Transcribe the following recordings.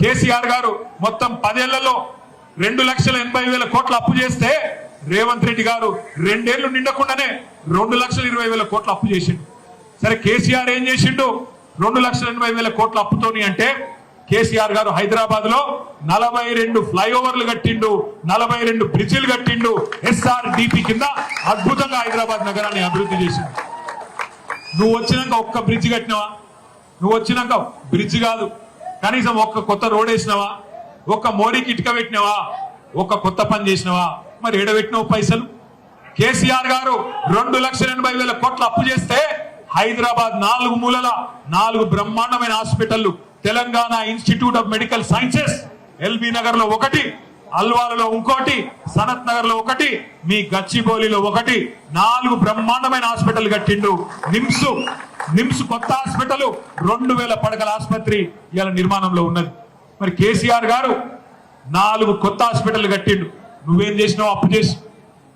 కేసీఆర్ గారు మొత్తం పదేళ్ళలో రెండు లక్షల ఎనభై వేల కోట్ల అప్పు చేస్తే రేవంత్ రెడ్డి గారు రెండేళ్ళు నిండకుండానే రెండు లక్షల ఇరవై వేల కోట్ల అప్పు చేసిండు. సరే కేసీఆర్ ఏం చేసిండు? రెండు లక్షల ఎనభై వేల కోట్ల అప్పుతోని అంటే కేసీఆర్ గారు హైదరాబాద్లో నలభై రెండు ఫ్లైఓవర్లు కట్టిండు నలభై రెండు బ్రిడ్జిలు కట్టిండు ఎస్ఆర్ డిపి కింద అద్భుతంగా హైదరాబాద్ నగరాన్ని అభివృద్ధి చేసిండు. నువ్వు వచ్చినాక ఒక్క బ్రిడ్జ్ కట్టినావా? నువ్వు వచ్చినాక బ్రిడ్జ్ కాదు. కనీసం ఒక్క కొత్త రోడ్ వేసినావా? ఒక్క మోడీకి ఇటుక పెట్టినావా? ఒక్క కొత్త పని చేసినావా? మరి ఎడబెట్టినావు పైసలు? కేసీఆర్ గారు రెండు లక్షల ఎనభై వేల కోట్లు అప్పు చేస్తే హైదరాబాద్ నాలుగు మూలల నాలుగు బ్రహ్మాండమైన హాస్పిటల్లు Telangana institute of medical sciences LB నగర్లో ఒకటి అల్వాలలో ఇంకోటి సనత్ నగర్లో ఒకటి మీ గచ్చిబౌలిలో ఒకటి నాలుగు బ్రహ్మాండమైన హాస్పిటల్ కట్టిండు నిమ్స్. నిమ్స్ కొత్త హాస్పిటల్ రెండు వేల పడకల ఆసుపత్రి ఇవాళ నిర్మాణంలో ఉన్నది. మరి కేసీఆర్ గారు నాలుగు కొత్త హాస్పిటల్ కట్టిండు. నువ్వేం చేసినావు అప్పు చేసి.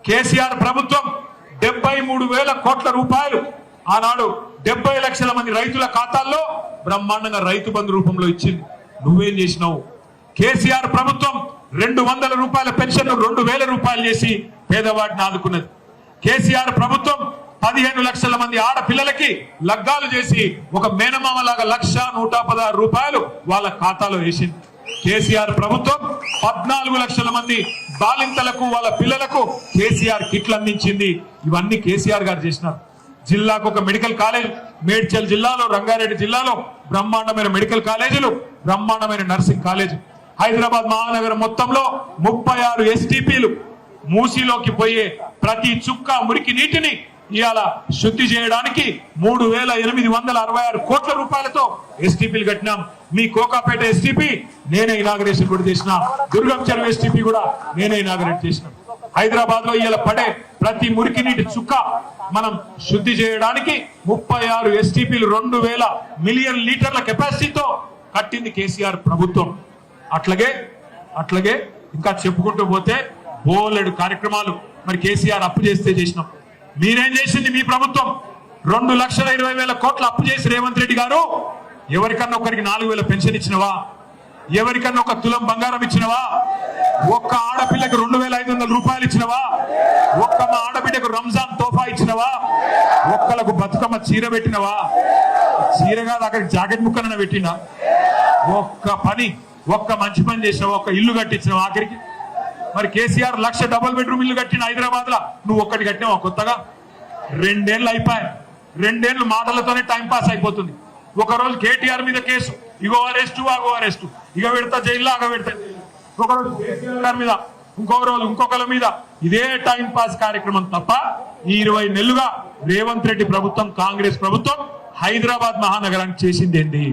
కేసీఆర్ ప్రభుత్వం డెబ్బై మూడు వేల కోట్ల రూపాయలు ఆనాడు డెబ్బై లక్షల మంది రైతుల ఖాతాల్లో బ్రహ్మాండంగా రైతు బంధు రూపంలో ఇచ్చింది. నువ్వేం చేసినావు? కేసీఆర్ ప్రభుత్వం రెండు వందల రూపాయల పెన్షన్ రెండు వేల రూపాయలు చేసి పేదవాడిని ఆదుకున్నది. కేసీఆర్ ప్రభుత్వం పదిహేను లక్షల మంది ఆడపిల్లలకి లగ్గాలు చేసి ఒక మేనమామ లాగా లక్ష నూట పదహారు రూపాయలు వాళ్ళ ఖాతాలో వేసింది. కేసీఆర్ ప్రభుత్వం పద్నాలుగు లక్షల మంది బాలింతలకు వాళ్ళ పిల్లలకు కేసీఆర్ కిట్లు అందించింది. ఇవన్నీ కేసీఆర్ గారు చేసినారు. జిల్లాకు ఒక మెడికల్ కాలేజ్ మేడ్చల్ జిల్లాలో రంగారెడ్డి జిల్లాలో బ్రహ్మాండమైన మెడికల్ కాలేజీలు బ్రహ్మాండమైన నర్సింగ్ కాలేజ్. హైదరాబాద్ మహానగరం మొత్తంలో ముప్పై ఆరు ఎస్టీపీలు మూసీలోకి పోయే ప్రతి చుక్క మురికి నీటిని ఇవాళ శుద్ధి చేయడానికి మూడు వేల ఎనిమిది వందల అరవై ఆరు కోట్ల రూపాయలతో ఎస్టీపీలు కట్టినాం. మీ కోకాపేట ఎస్టీపీ నేనే ఇనాగరేషన్ కూడా చేసిన. దుర్గం చెరువు ఎస్టీపీ కూడా నేనే ఇనాగరేట్ చేసిన. హైదరాబాద్లో ఇలా పడే ప్రతి మురికి నీటి చుక్క మనం శుద్ధి చేయడానికి ముప్పై ఆరు ఎస్టీపీలు రెండు వేల మిలియన్ లీటర్ల కెపాసిటీతో కట్టింది కేసీఆర్ ప్రభుత్వం. అట్లాగే అట్లాగే ఇంకా చెప్పుకుంటూ పోతే బోలెడు కార్యక్రమాలు మరి కేసీఆర్ అప్పు చేస్తే చేసినాం. మీరేం చేసింది మీ ప్రభుత్వం? రెండు లక్షల ఇరవై వేల కోట్లు అప్పు చేసి రేవంత్ రెడ్డి గారు ఎవరికన్నా ఒకరికి నాలుగు వేల పెన్షన్ ఇచ్చినవా? ఎవరికన్నా ఒక తులం బంగారం ఇచ్చినవా? ఒక్క ఆడపిల్లకి రెండు వేల ఐదు వందల రూపాయలు ఇచ్చినవా? ఒక్క మా ఆడబిడ్డకు రంజాన్ తోఫా ఇచ్చినవా? ఒక్కలకు బతుకమ్మ చీర పెట్టినవా? చీర కాదు అక్కడికి జాకెట్ ముక్కన పెట్టినా? ఒక్క పని ఒక్క మంచి పని చేసినావు? ఒక్క ఇల్లు కట్టించినావా? ఆఖరికి మరి కేసీఆర్ లక్ష డబుల్ బెడ్రూమ్ ఇల్లు కట్టిన హైదరాబాద్లో నువ్వు ఒక్కటి కట్టినావా కొత్తగా? రెండేళ్ళు అయిపోయాయి. రెండేళ్ళు మాటలతోనే టైం పాస్ అయిపోతుంది. ఒకరోజు కేటీఆర్ మీద కేసు ఇగో అరెస్టు అగో అరెస్టు. ఇక పెడతా జైల్లో అగ పెడతా ఒకరోజు కేసీఆర్ మీద ఇంకొక రోజు ఇంకొకరి మీద ఇదే టైం పాస్ కార్యక్రమం తప్ప ఈ ఇరవై నెలలుగా రేవంత్ రెడ్డి ప్రభుత్వం కాంగ్రెస్ ప్రభుత్వం హైదరాబాద్ మహానగరానికి చేసింది ఏంది?